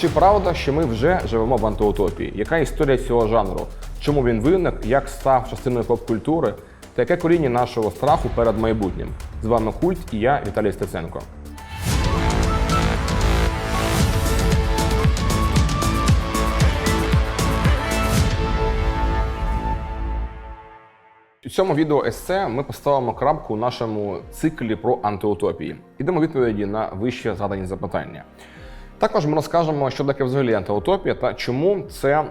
Чи правда, що ми вже живемо в антиутопії? Яка історія цього жанру? Чому він виник, як став частиною поп-культури та яке коріння нашого страху перед майбутнім? З вами Культ і я, Віталій Стеценко. У цьому відео есе ми поставимо крапку у нашому циклі про антиутопії. Ідемо відповіді на вище згадані запитання. Також ми розкажемо, що таке взагалі антиутопія та чому це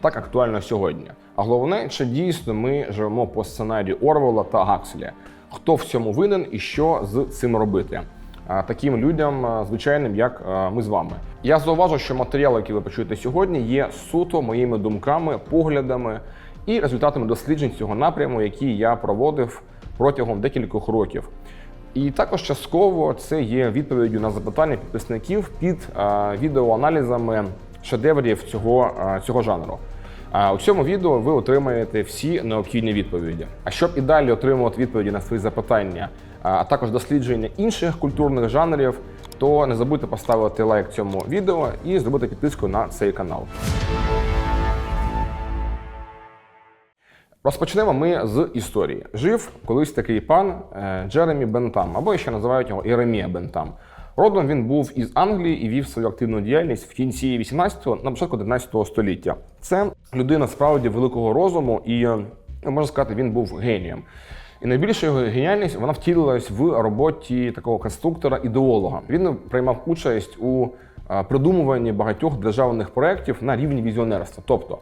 так актуально сьогодні. А головне, чи дійсно ми живемо по сценарію Орвела та Гакселя. Хто в цьому винен і що з цим робити? Таким людям, звичайним, як ми з вами. Я зауважу, що матеріал, який ви почуєте сьогодні, є суто моїми думками, поглядами і результатами досліджень цього напряму, які я проводив протягом декількох років. І також частково це є відповіддю на запитання підписників під відеоаналізами шедеврів цього, цього жанру. У цьому відео ви отримаєте всі необхідні відповіді. А щоб і далі отримувати відповіді на свої запитання, а також дослідження інших культурних жанрів, то не забудьте поставити лайк цьому відео і зробити підписку на цей канал. Розпочнемо ми з історії. Жив колись такий пан е, Джеремі Бентам, або ще називають його Єремія Бентам. Родом він був із Англії і вів свою активну діяльність в кінці 18-го, на початку 19 століття. Це людина справді великого розуму, і е, ну, можна сказати, він був генієм. І найбільша його геніальність вона втілилась в роботі такого конструктора-ідеолога. Він приймав участь у е, придумуванні багатьох державних проєктів на рівні візіонерства. Тобто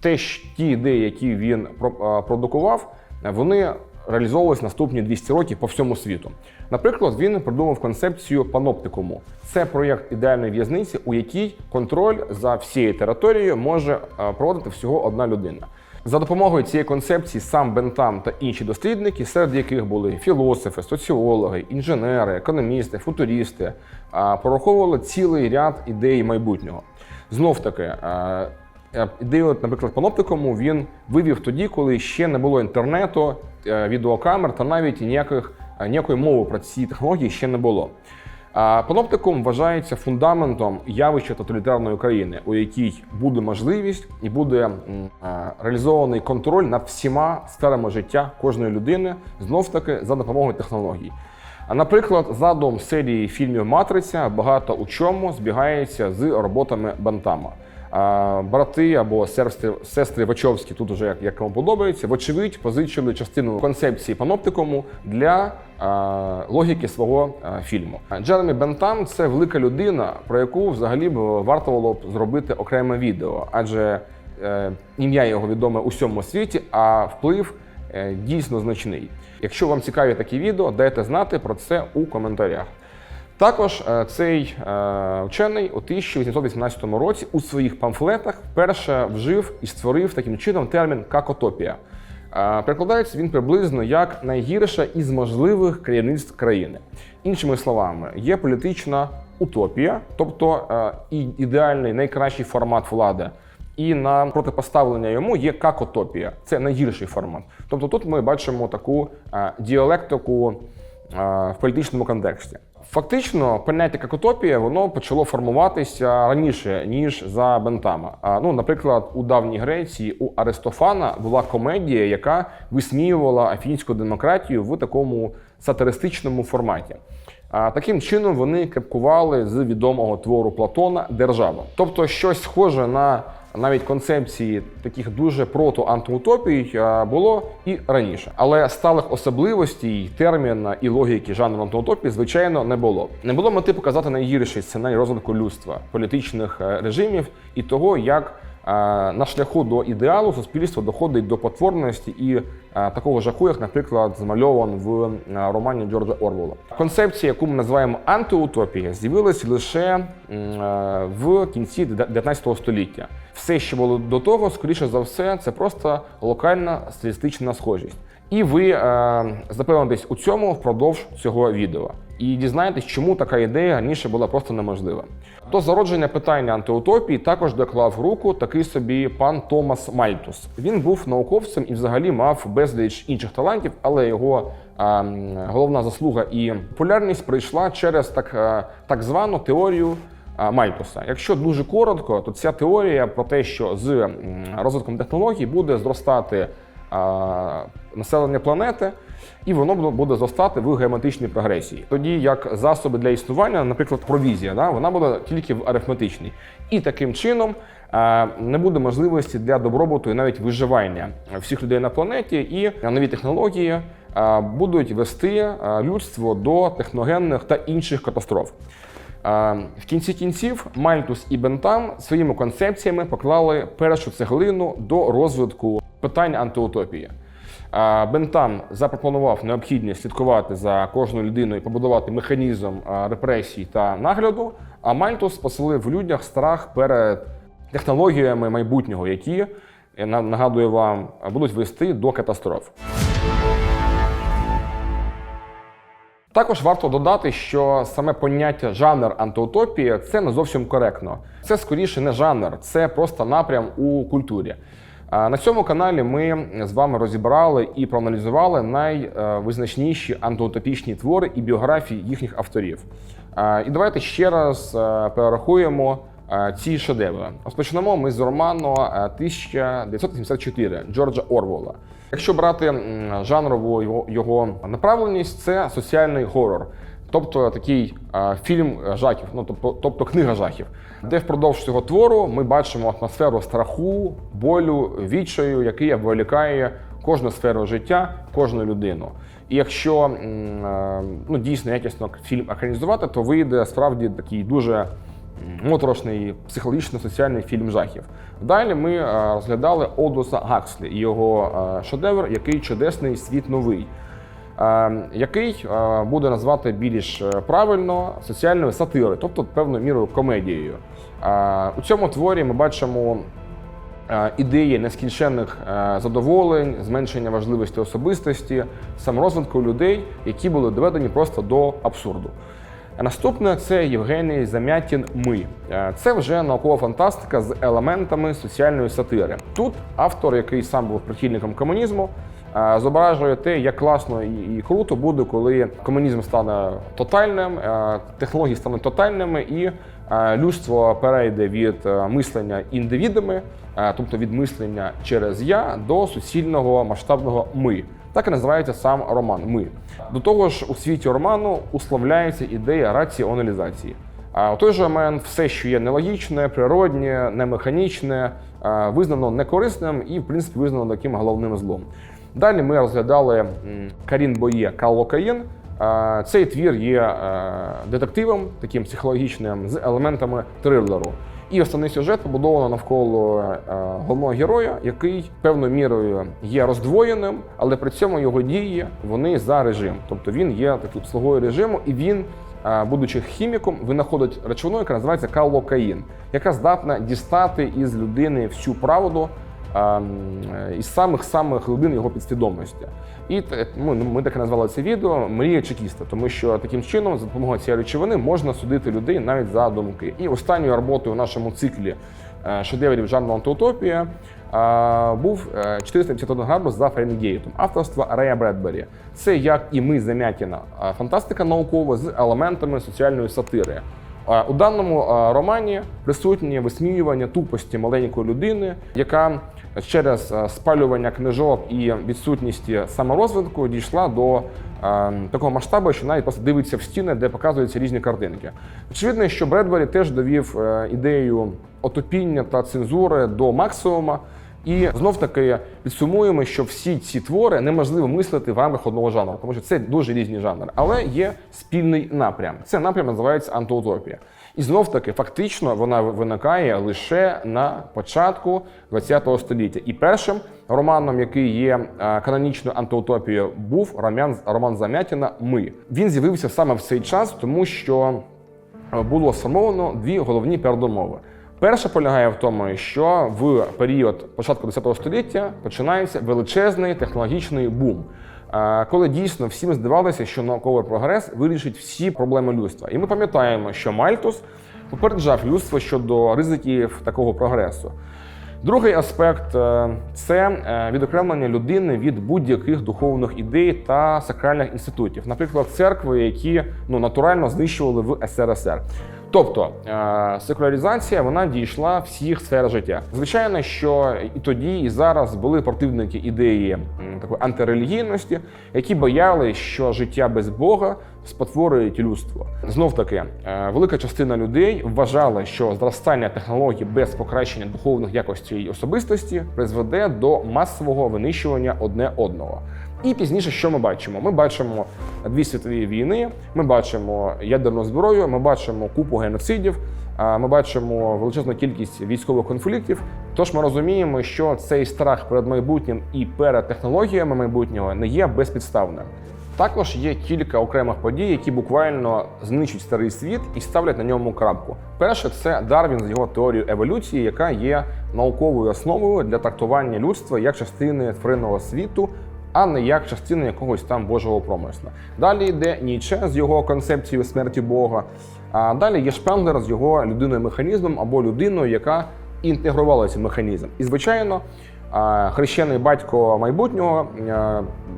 те, ті ідеї, які він про- продукував, вони реалізовувалися наступні 200 років по всьому світу. Наприклад, він придумав концепцію паноптикуму. Це проєкт ідеальної в'язниці, у якій контроль за всією територією може проводити всього одна людина. За допомогою цієї концепції сам Бентам та інші дослідники, серед яких були філософи, соціологи, інженери, економісти, футуристи, а, прораховували цілий ряд ідей майбутнього. Знов таки, Ідею, наприклад, паноптикуму він вивів тоді, коли ще не було інтернету, е, відеокамер та навіть ніяких, е, ніякої мови про ці технології ще не було. Паноптикум вважається фундаментом явища тоталітарної країни, у якій буде можливість і буде е, реалізований контроль над всіма сферами життя кожної людини, знов таки за допомогою технологій. Наприклад, задум серії фільмів Матриця багато у чому збігається з роботами Бантама. Брати або сестри, сестри Вачовські, тут уже як, як кому подобається, вочевидь, позичили частину концепції паноптикуму для логіки свого фільму. Джеремі Бентам це велика людина, про яку взагалі б варто було б зробити окреме відео, адже е, ім'я його відоме у всьому світі, а вплив е, дійсно значний. Якщо вам цікаві такі відео, дайте знати про це у коментарях. Також е, цей е, вчений у 1818 році у своїх памфлетах вперше вжив і створив таким чином термін какотопія. Е, Перекладається він приблизно як найгірше із можливих керівництв країни. Іншими словами, є політична утопія, тобто ідеальний найкращий формат влади. І на протипоставлення йому є какотопія. Це найгірший формат. Тобто тут ми бачимо таку діалектику в політичному контексті. Фактично, поняття какотопія воно почало формуватися раніше ніж за бентама. А, Ну, наприклад, у давній Греції у Аристофана була комедія, яка висміювала афінську демократію в такому сатиристичному форматі. А таким чином вони крепкували з відомого твору Платона Держава. Тобто щось схоже на навіть концепції таких дуже прото-антиутопій було і раніше. Але сталих особливостей, терміна і логіки жанру антиутопії, звичайно, не було. Не було мети показати найгірший сценарій розвитку людства, політичних е, режимів і того, як е, на шляху до ідеалу суспільство доходить до потворності і е, такого жаху, як, наприклад, змальован в е, романі Джорджа Орвела. Концепція, яку ми називаємо антиутопія, з'явилася лише е, в кінці 19 століття. Все, що було до того, скоріше за все, це просто локальна стилістична схожість. І ви е, запевнитесь у цьому впродовж цього відео. І дізнаєтесь, чому така ідея раніше була просто неможлива. До зародження питання антиутопії також доклав руку такий собі пан Томас Мальтус. Він був науковцем і взагалі мав безліч інших талантів, але його е, головна заслуга і популярність прийшла через так, е, так звану теорію Мальтуса. Якщо дуже коротко, то ця теорія про те, що з розвитком технологій буде зростати населення планети, і воно буде- зростати в геометричній прогресії. Тоді як засоби для існування, наприклад, провізія, да, вона буде тільки в арифметичній. І таким чином не буде можливості для добробуту і навіть виживання всіх людей на планеті, і нові технології будуть вести людство до техногенних та інших катастроф. Е, В кінці кінців Мальтус і Бентам своїми концепціями поклали першу цеглину до розвитку питань антиутопії. Е, Бентам запропонував необхідність слідкувати за кожною людиною і побудувати механізм е, репресій та нагляду. А Мальтус поселив в людях страх перед технологіями майбутнього, які на- нагадую вам будуть вести до катастроф. Також варто додати, що саме поняття жанр антиутопії це не зовсім коректно. Це скоріше не жанр, це просто напрям у культурі. На цьому каналі ми з вами розібрали і проаналізували найвизначніші антиутопічні твори і біографії їхніх авторів. І давайте ще раз е, перерахуємо ці шедеври. Розпочнемо ми з роману е, 1984 Джорджа Орвола. Якщо брати жанрову його, направленість, це соціальний горор. Тобто такий е, фільм жахів, ну тобто, тобто книга жахів, де впродовж цього твору ми бачимо атмосферу страху, болю, відчаю, який обволікає кожну сферу життя, кожну людину. І якщо е, ну, дійсно якісно фільм екранізувати, то вийде справді такий дуже моторошний психологічно-соціальний фільм жахів. Далі ми е, розглядали Одуса Гакслі і його е, шедевр, який чудесний світ новий. е, Який буде назвати більш правильно соціальною сатирою, тобто певною мірою комедією. У цьому творі ми бачимо ідеї нескінченних задоволень, зменшення важливості особистості, саморозвитку людей, які були доведені просто до абсурду. Наступне це Євгеній Замятін. Ми Е, це вже наукова фантастика з елементами соціальної сатири. Тут автор, який сам був прихильником комунізму, е, зображує те, як класно і круто буде, коли комунізм стане тотальним, е, технології стануть тотальними, і людство перейде від мислення індивідами, тобто від мислення через я до суцільного масштабного ми. Так і називається сам роман Ми. До того ж, у світі роману условляється ідея раціоналізації. А у той же момент все, що є нелогічне, природнє, немеханічне, е, визнано некорисним і, в принципі, визнано таким головним злом. Далі ми розглядали Карін Боє Каллокаїн. Е, Цей твір є е, детективом, таким психологічним, з елементами трилеру. І основний сюжет побудовано навколо е, головного героя, який певною мірою є роздвоєним, але при цьому його дії вони за режим. Тобто він є таким слугою режиму, і він, е, будучи хіміком, винаходить речовину, яка називається калокаїн, яка здатна дістати із людини всю правду із самих самих глибин його підсвідомості. І те- ми, ми так і назвали це відео Мрія чекіста, тому що таким чином, за допомогою цієї речовини, можна судити людей навіть за думки. І останньою роботою в нашому циклі е, шедеврів жанру антиутопія е, був е, 451 градус за Фаренгейтом авторства Рея Бредбері. Це як і ми замятіна е, фантастика наукова з елементами соціальної сатири. Е, У даному е, романі присутнє висміювання тупості маленької людини, яка через е, спалювання книжок і відсутність саморозвитку дійшла до е, такого масштабу, що навіть просто дивиться в стіни, де показуються різні картинки. Очевидно, що Бредбері теж довів е, ідею отопіння та цензури до максимума. І знов таки підсумуємо, що всі ці твори неможливо мислити в рамках одного жанру, тому що це дуже різні жанри, але є спільний напрям. Це напрям називається антиутопія. І знов таки, фактично, вона виникає лише на початку ХХ століття. І першим романом, який є е, канонічною антиутопією, був роман, роман Замятіна Ми. Він з'явився саме в цей час, тому що е, було сформовано дві головні передумови. Перша полягає в тому, що в період початку ХХ століття починається величезний технологічний бум. Коли дійсно всім здавалося, що науковий прогрес вирішить всі проблеми людства. І ми пам'ятаємо, що Мальтус попереджав людство щодо ризиків такого прогресу. Другий аспект е, це е, відокремлення людини від будь-яких духовних ідей та сакральних інститутів, наприклад, церкви, які ну натурально знищували в СРСР. Тобто е, секуляризація вона дійшла всіх сфер життя. Звичайно, що і тоді, і зараз були противники ідеї такої антирелігійності, які боялися, що життя без Бога спотворюють людство. Знов таки, е, велика частина людей вважала, що зростання технологій без покращення духовних якостей особистості призведе до масового винищування одне одного. І пізніше, що ми бачимо? Ми бачимо дві світові війни, ми бачимо ядерну зброю, ми бачимо купу геноцидів, ми бачимо величезну кількість військових конфліктів. Тож ми розуміємо, що цей страх перед майбутнім і перед технологіями майбутнього не є безпідставним. Також є кілька окремих подій, які буквально знищують старий світ і ставлять на ньому крапку. Перше, це Дарвін з його теорією еволюції, яка є науковою основою для трактування людства як частини тваринного світу, а не як частини якогось там божого промисла. Далі йде Ніче з його концепцією смерті Бога. А далі є Шпенглер з його людиною механізмом або людиною, яка інтегрувала цей механізм. І звичайно. Хрещений батько майбутнього,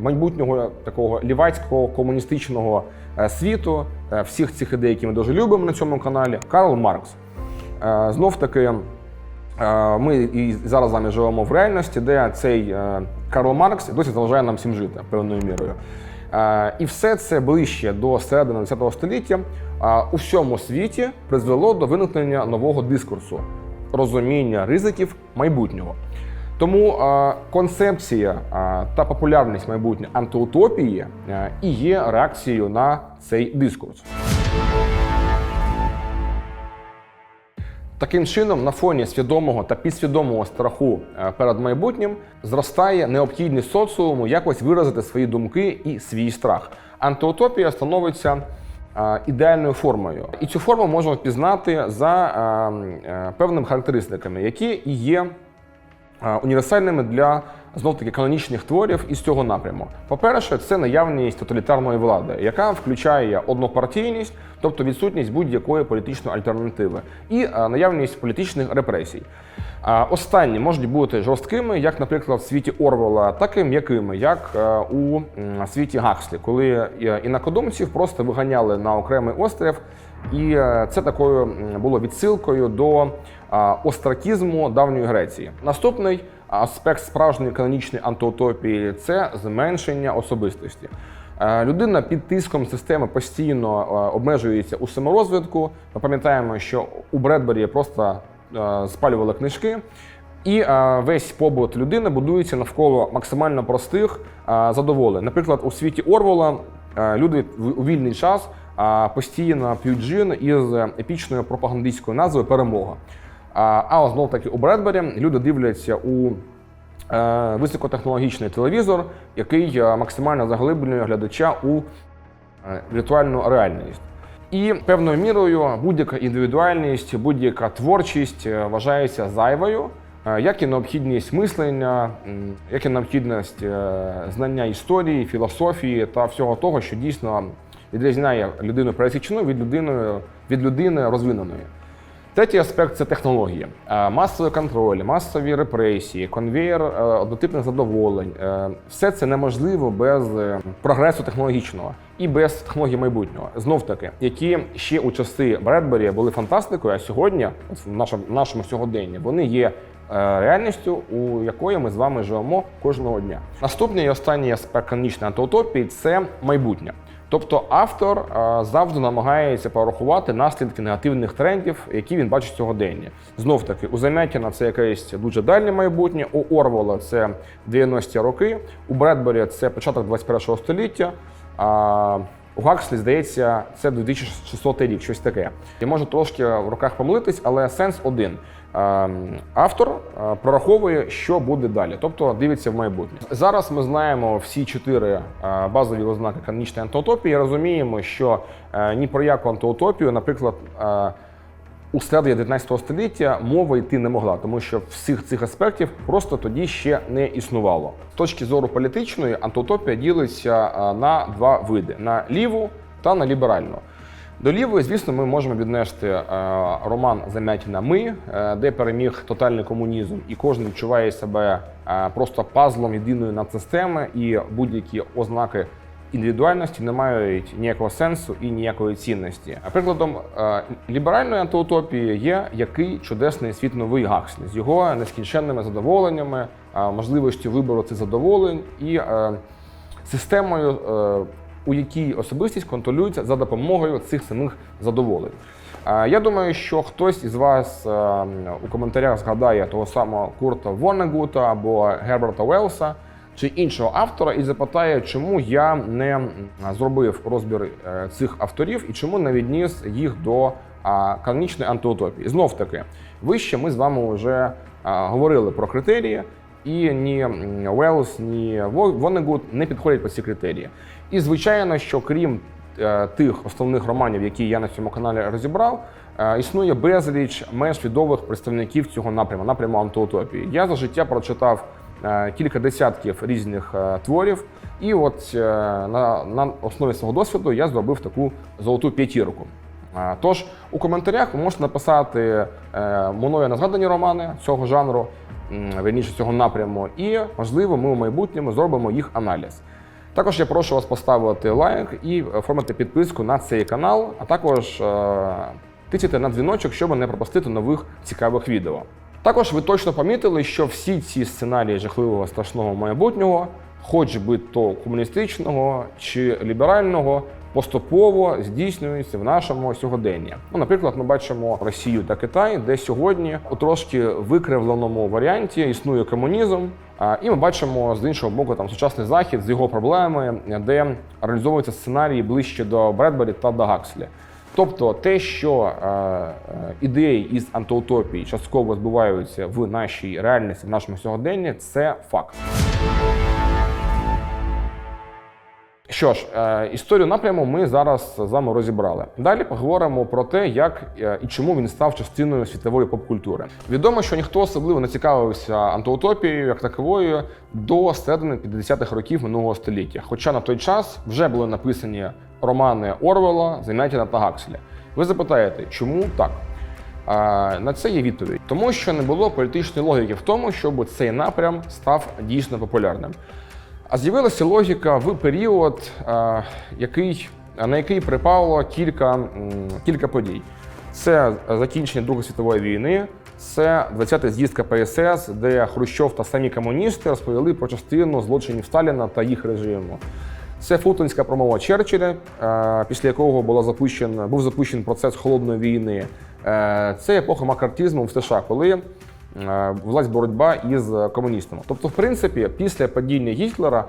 майбутнього такого лівацького комуністичного е, світу, е, всіх цих ідей, які ми дуже любимо на цьому каналі, Карл Маркс. Е, Знов таки, ми і зараз з вами живемо в реальності, де цей Карл Маркс досі залишає нам всім жити певною мірою. Е, І все це ближче до середини ХХ століття е, у всьому світі призвело до виникнення нового дискурсу розуміння ризиків майбутнього. Тому е, концепція та популярність майбутньої антиутопії і є реакцією на цей дискурс. Таким чином, на фоні свідомого та підсвідомого страху е, перед майбутнім зростає необхідність соціуму якось виразити свої думки і свій страх. Антиутопія становиться е, ідеальною формою, і цю форму можна впізнати за е, певними характеристиками, які є універсальними для знов таки канонічних творів із цього напряму. По-перше, це наявність тоталітарної влади, яка включає однопартійність, тобто відсутність будь-якої політичної альтернативи, і е, наявність політичних репресій. Останні можуть бути жорсткими, як, наприклад, в світі Орвела, так і м'якими, як е, у світі Гакслі, коли е, інакодумців просто виганяли на окремий острів, і це такою було відсилкою до остракізму давньої Греції. Наступний аспект справжньої канонічної антиутопії це зменшення особистості. Е, Людина під тиском системи постійно е, обмежується у саморозвитку. Ми пам'ятаємо, що у Бредбері просто е, спалювали книжки. І весь побут людини будується навколо максимально простих задоволень. Наприклад, у світі Орвола люди у вільний час постійно п'ють джин із епічною пропагандистською назвою Перемога. А, знов таки у Бредбері люди дивляться у е, високотехнологічний телевізор, який е, максимально заглиблює глядача у е, віртуальну реальність. І певною мірою будь-яка індивідуальність, будь-яка творчість вважається зайвою, як і необхідність мислення, як і необхідність знання історії, філософії та всього того, що дійсно відрізняє людину пересічну від людини, від людини розвиненої. Третій аспект це технології, Е, масовий контроль, масові репресії, конвейер е, однотипних задоволень. Е, Все це неможливо без прогресу технологічного і без технологій майбутнього. Знов таки, які ще у часи Бредбері були фантастикою, а сьогодні, в нашому, нашому сьогоденні, вони є реальністю, у якої ми з вами живемо кожного дня. Наступний і останній аспект канонічної антиутопії це майбутнє. Тобто автор е, завжди намагається порахувати наслідки негативних трендів, які він бачить сьогодення. Знов таки, у Замятіна це якесь дуже дальнє майбутнє, у Орвола це 90-ті роки, у Бредбері це початок 21-го століття. А у Гакслі, здається, це 2600 рік, щось таке. Я можу трошки в руках помилитись, але сенс один. Е, Автор е, прораховує, що буде далі, тобто дивиться в майбутнє. Зараз ми знаємо всі чотири е, базові ознаки канонічної антиутопії. Розуміємо, що е, ні про яку антиутопію, наприклад, у середині 19 століття мова йти не могла, тому що всіх цих аспектів просто тоді ще не існувало. З точки зору політичної, антиутопія ділиться на два види: на ліву та на ліберальну. До лівої, звісно, ми можемо віднести е, роман Замятіна Ми, е, де переміг тотальний комунізм, і кожен відчуває себе е, просто пазлом єдиної надсистеми, і будь-які ознаки індивідуальності, не мають ніякого сенсу і ніякої цінності. А прикладом ліберальної антиутопії є який чудесний світ новий Гакслі з його нескінченними задоволеннями, можливістю вибору цих задоволень і системою, у якій особистість контролюється за допомогою цих самих задоволень. Я думаю, що хтось із вас е, у коментарях згадає того самого Курта Воннегута або Герберта Велса чи іншого автора і запитає, чому я не зробив розбір е, цих авторів і чому не відніс їх до канонічної антиутопії. Знов таки, вище ми з вами вже говорили про критерії, і ні Уелс, ні Во- не підходять по ці критерії. І звичайно, що крім е, тих основних романів, які я на цьому каналі розібрав, е, існує безліч менш відомих представників цього напряму, напряму антиутопії. Я за життя прочитав е, кілька десятків різних творів, і от на, на основі свого досвіду я зробив таку золоту п'ятірку. Тож у коментарях ви можете написати мною незгадані романи цього жанру, верніше цього напряму, і можливо, ми у майбутньому зробимо їх аналіз. Також я прошу вас поставити лайк і оформити підписку на цей канал, а також е, тицяти на дзвіночок, щоб не пропустити нових цікавих відео. Також ви точно помітили, що всі ці сценарії жахливого страшного майбутнього, хоч би то комуністичного чи ліберального, поступово здійснюються в нашому сьогоденні. Ну, наприклад, ми бачимо Росію та Китай, де сьогодні у трошки викривленому варіанті існує комунізм. І ми бачимо з іншого боку там сучасний захід з його проблемами, де реалізовуються сценарії ближче до Бредбері та до Гакслі. Тобто те, що е, е, ідеї із антиутопії частково збуваються в нашій реальності, в нашому сьогоденні, це факт. Що ж, е, історію напряму ми зараз з вами розібрали. Далі поговоримо про те, як е, і чому він став частиною світової поп-культури. Відомо, що ніхто особливо не цікавився антиутопією як таковою до середини 50-х років минулого століття. Хоча на той час вже були написані романи Орвела, Замятіна та Гакселя. Ви запитаєте, чому так? На це є відповідь, тому що не було політичної логіки в тому, щоб цей напрям став дійсно популярним. А з'явилася логіка в період, який, на який припало кілька, кілька подій. Це закінчення Другої світової війни, це 20-й з'їзд КПСС, де Хрущов та самі комуністи розповіли про частину злочинів Сталіна та їх режиму. Це Фултонська промова Черчилля, після якого була запущен, був запущений процес холодної війни. Е, Це епоха макартизму в США, коли е, власть боротьба із комуністами. Тобто, в принципі, після падіння Гітлера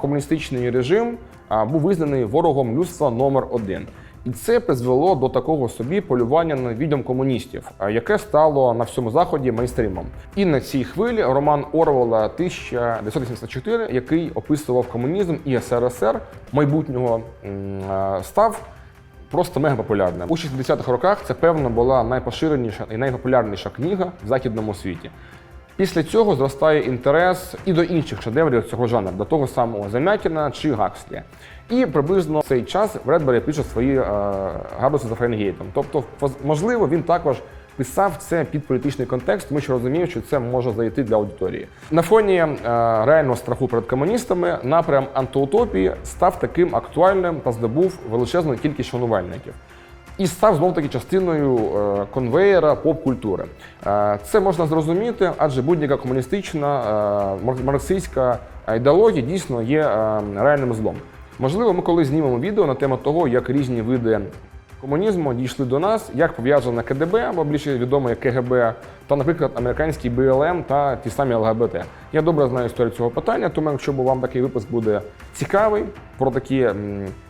комуністичний режим був визнаний ворогом людства номер один. І це призвело до такого собі полювання на відьом комуністів, яке стало на всьому заході мейнстрімом. І на цій хвилі роман Орвела 1984, який описував комунізм і СРСР майбутнього, став просто мега популярна. У 60-х роках це, певно, була найпоширеніша і найпопулярніша книга в західному світі. Після цього зростає інтерес і до інших шедеврів цього жанру, до того самого Замятіна чи Гакслі. І приблизно в цей час Редбері пише свої е, градуси за Фаренгейтом. Тобто, можливо, він також писав це під політичний контекст, тому що розумів, що це може зайти для аудиторії. На фоні е, реального страху перед комуністами напрям антиутопії став таким актуальним та здобув величезну кількість шанувальників. І став знов таки частиною е, конвеєра поп-культури. Е, Це можна зрозуміти, адже будь-яка комуністична е, марксистська ідеологія дійсно є реальним злом. Можливо, ми колись знімемо відео на тему того, як різні види комунізму дійшли до нас, як пов'язана КДБ, або більше відомо як КГБ, та, наприклад, американський БЛМ та ті самі ЛГБТ. Я добре знаю історію цього питання, тому якщо вам такий випуск буде цікавий про такі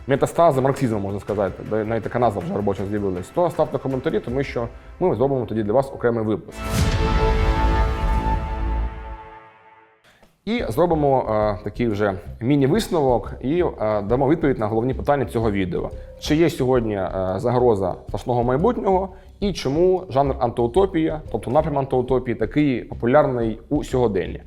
метастази марксизму, можна сказати, навіть така назва вже робоча з'явилась, то ставте коментарі, тому що ми зробимо тоді для вас окремий випуск. І зробимо е, такий вже міні-висновок і е, дамо відповідь на головні питання цього відео. Чи є сьогодні е, загроза страшного майбутнього, і чому жанр антиутопія, тобто напрям антиутопії, такий популярний у сьогоденні?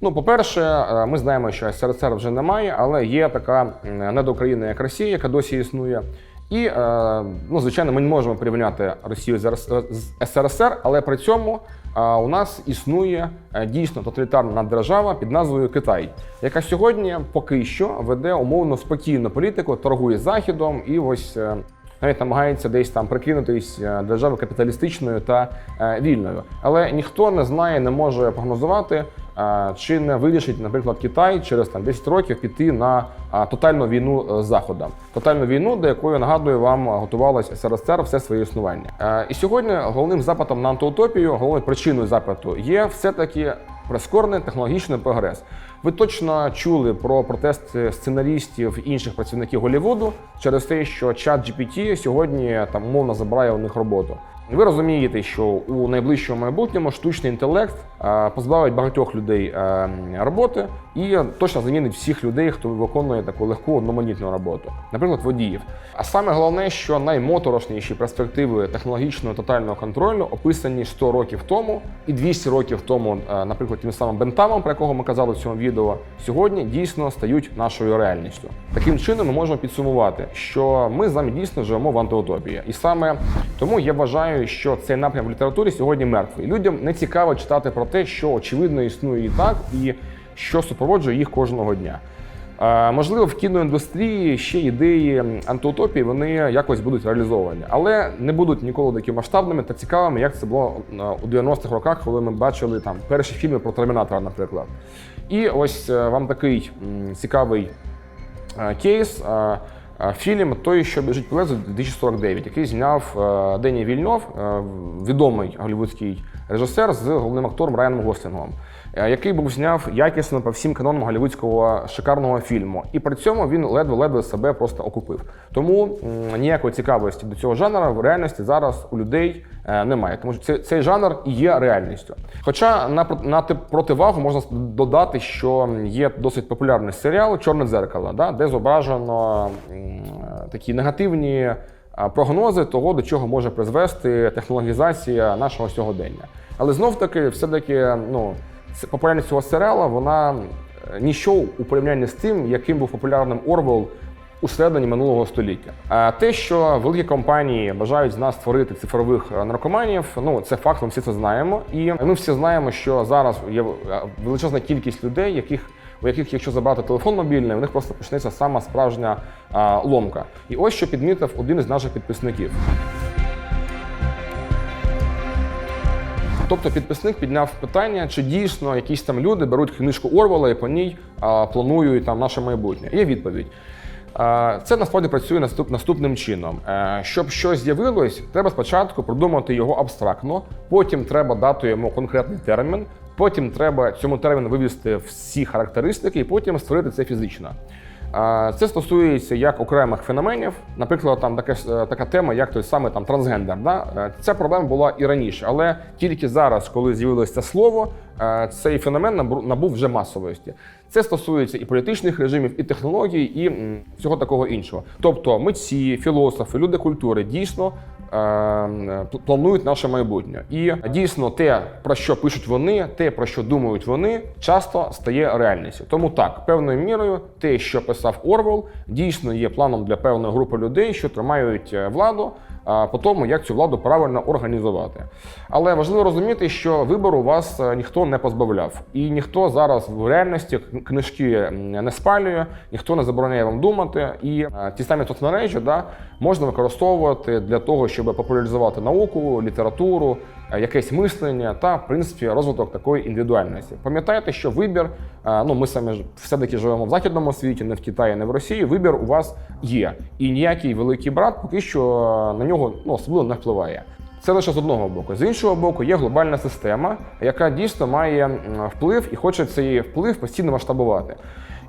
Ну, по-перше, е, ми знаємо, що СРСР вже немає, але є така м, недоукраїна, як Росія, яка досі існує. І, е, ну, звичайно, ми не можемо порівняти Росію з РС- з СРСР, але при цьому у нас існує е, дійсно тоталітарна держава під назвою Китай, яка сьогодні поки що веде умовно спокійну політику, торгує Західом і ось. Навіть намагається десь там прикинутись е, державою капіталістичною та е, вільною. Але ніхто не знає, не може прогнозувати, е, чи не вирішить, наприклад, Китай через там 10 років піти на тотальну війну з Заходом. Тотальну війну, до якої нагадую вам готувалась СРСР все своє існування. І сьогодні головним запитом на антиутопію, головною причиною запиту є все-таки прискорений технологічний прогрес. Ви точно чули про протести сценарістів інших працівників Голлівуду через те, що чат GPT сьогодні там мовно забирає у них роботу. Ви розумієте, що у найближчому майбутньому штучний інтелект позбавить багатьох людей роботи і точно замінить всіх людей, хто виконує таку легку одноманітну роботу, наприклад, водіїв. А саме головне, що наймоторошніші перспективи технологічного тотального контролю описані 100 років тому і 200 років тому, наприклад, тим самим бентамом, про якого ми казали в цьому відео, сьогодні дійсно стають нашою реальністю. Таким чином, ми можемо підсумувати, що ми з вами дійсно живемо в антиутопії, і саме тому я вважаю, що цей напрям в літературі сьогодні мертвий. Людям не цікаво читати про те, що очевидно існує і так, і що супроводжує їх кожного дня. Е, Можливо, в кіноіндустрії ще ідеї антиутопії вони якось будуть реалізовані, але не будуть ніколи такі масштабними та цікавими, як це було е, у 90-х роках, коли ми бачили там перші фільми про термінатора, наприклад. І ось е, вам такий цікавий кейс. Фільм Той, що біжить по лезу 2049, який зняв е, Дені Вільнов, е, відомий голівудський режисер з головним актором Райаном Гослінгом, який був зняв якісно по всім канонам голівудського шикарного фільму. І при цьому він ледве-ледве себе просто окупив. Тому ніякої цікавості до цього жанру в реальності зараз у людей е, немає, тому що цей, жанр і є реальністю. Хоча на, на противагу можна додати, що є досить популярний серіал Чорне дзеркало, да, де зображено такі негативні прогнози того, до чого може призвести технологізація нашого сьогодення. Але знов таки, все-таки, ну, це- популярність цього серіалу, вона е, ніщо у порівнянні з тим, яким був популярним Орвел у середині минулого століття. А те, що великі компанії бажають з нас створити цифрових е, наркоманів, ну це факт, ми всі це знаємо. І ми всі знаємо, що зараз є е, величезна кількість людей, яких у яких, якщо забрати телефон мобільний, у них просто почнеться сама справжня ломка. І ось що підмітив один із наших підписників. Тобто підписник підняв питання, чи дійсно якісь там люди беруть книжку Орвела і по ній а, планують там наше майбутнє. Є відповідь. Це насправді працює наступ, наступним чином. Е, Щоб щось з'явилось, треба спочатку продумати його абстрактно, потім треба дати йому конкретний термін, потім треба цьому терміну вивести всі характеристики, і потім створити це фізично. Це стосується як окремих феноменів, наприклад, там таке, е, така тема, як той самий там трансгендер. Да? Е, Ця проблема була і раніше, але тільки зараз, коли з'явилося це слово, е, цей феномен набу- набув вже масовості. Це стосується і політичних режимів, і технологій, і всього такого іншого. Тобто митці, філософи, люди культури дійсно е, планують наше майбутнє. І дійсно те, про що пишуть вони, те, про що думають вони, часто стає реальністю. Тому так, певною мірою, те, що писав Орвел, дійсно є планом для певної групи людей, що тримають е, владу. По тому, як цю владу правильно організувати. Але важливо розуміти, що вибору вас е, ніхто не позбавляв, і ніхто зараз в реальності книжки не спалює, ніхто не забороняє вам думати. І е, ті самі соцмережі да, можна використовувати для того, щоб популяризувати науку, літературу, е, якесь мислення та, в принципі, розвиток такої індивідуальності. Пам'ятайте, що вибір, е, ну ми самі все-таки живемо в західному світі, не в Китаї, не в Росії. Вибір у вас є, і ніякий великий брат поки що на нього ну, особливо не впливає. Це лише з одного боку. З іншого боку, є глобальна система, яка дійсно має вплив і хоче цей вплив постійно масштабувати.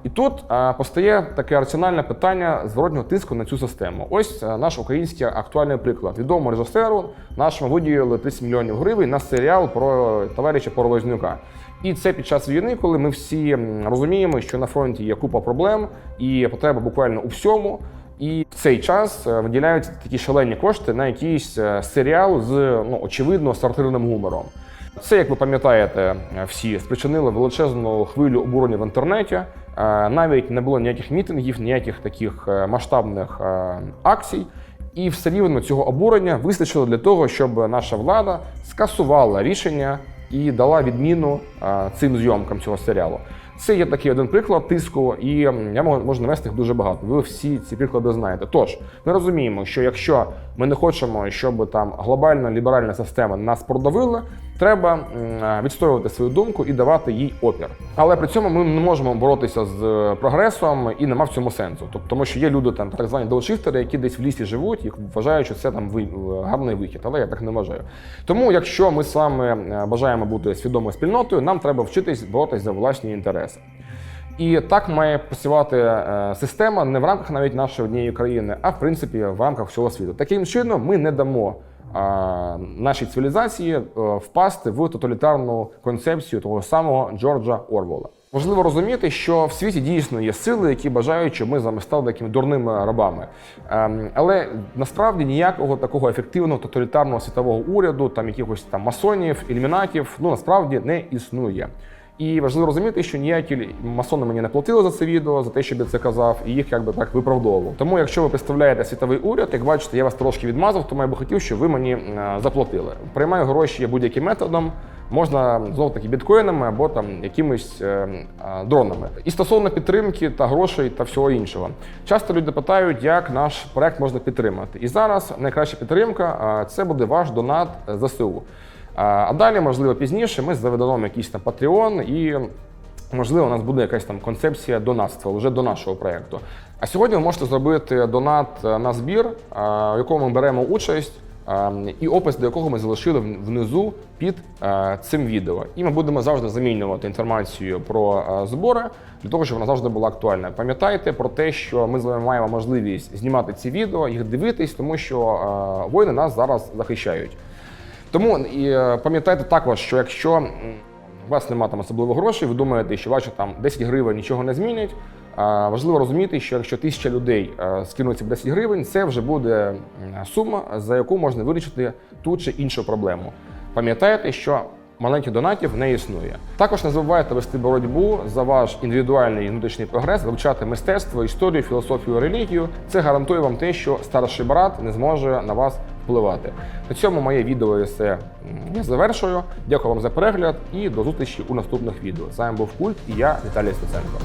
І тут постає таке раціональне питання зворотнього тиску на цю систему. Ось наш український актуальний приклад. Відомому режисеру нашому виділили 30 мільйонів гривень на серіал про товариша Поролознюка. І це під час війни, коли ми всі розуміємо, що на фронті є купа проблем і потреба буквально у всьому. І в цей час е, виділяються такі шалені кошти на якийсь е, серіал з ну очевидно сортирним гумором. Це, як ви пам'ятаєте, е, всі спричинило величезну хвилю обурення в інтернеті. Навіть не було ніяких мітингів, ніяких таких масштабних акцій. І все рівно цього обурення вистачило для того, щоб наша влада скасувала рішення і дала відміну цим зйомкам цього серіалу. Це є такий один приклад тиску, і я можу навести їх дуже багато. Ви всі ці приклади знаєте. Тож ми розуміємо, що якщо ми не хочемо, щоб там глобальна ліберальна система нас продавила, треба е, відстоювати свою думку і давати їй опір. Але при цьому ми не можемо боротися з е, прогресом і нема в цьому сенсу. Тобто, тому що є люди, там так звані дауншифтери, які десь в лісі живуть і вважають, що це там гарний вихід. Але я так не вважаю. Тому, якщо ми з вами е, бажаємо бути свідомою спільнотою, нам треба вчитись боротися за власні інтереси. І так має працювати е, система не в рамках навіть нашої однієї країни, а в принципі в рамках всього світу. Таким чином, ми не дамо е, нашій цивілізації е, впасти в тоталітарну концепцію того самого Джорджа Орвола. Важливо розуміти, що в світі дійсно є сили, які бажають, щоб ми з вами стали такими дурними рабами. Ем, але насправді ніякого такого ефективного тоталітарного світового уряду, там якихось там масонів, ілюмінатів, ну насправді не існує. І важливо розуміти, що ніякі масони мені не платили за це відео, за те, щоб я це казав, і їх якби так виправдовував. Тому, якщо ви представляєте світовий уряд, як бачите, я вас трошки відмазав, тому я би хотів, щоб ви мені е, заплатили. Приймаю гроші будь-яким методом. Можна знову таки біткоїнами або там якимись е, е, дронами. І стосовно підтримки та грошей та всього іншого. Часто люди питають, як наш проект можна підтримати. І зараз найкраща підтримка е, це буде ваш донат ЗСУ. А далі, можливо, пізніше ми заведемо якийсь там Patreon і. Можливо, у нас буде якась там концепція донатства вже до нашого проєкту. А сьогодні ви можете зробити донат е, на збір, е, в якому ми беремо участь, е, і опис до якого ми залишили внизу під цим відео. І ми будемо завжди замінювати інформацію про збори для того, щоб вона завжди була актуальна. Пам'ятайте про те, що ми з вами маємо можливість знімати ці відео, їх дивитись, тому що воїни нас зараз захищають. Тому і е, пам'ятайте також, що якщо у вас немає там особливо грошей, ви думаєте, що ваші там 10 гривень нічого не змінять. Важливо розуміти, що якщо тисяча людей е, скинуть ці 10 гривень, це вже буде сума, за яку можна вирішити ту чи іншу проблему. Пам'ятайте, що маленьких донатів не існує. Також не забувайте вести боротьбу за ваш індивідуальний внутрішній прогрес, вивчати мистецтво, історію, філософію, релігію. Це гарантує вам те, що старший брат не зможе на вас впливати. На цьому моє відео есе я завершую. Дякую вам за перегляд і до зустрічі у наступних відео. З вами був Культ і я Віталій Стеценко.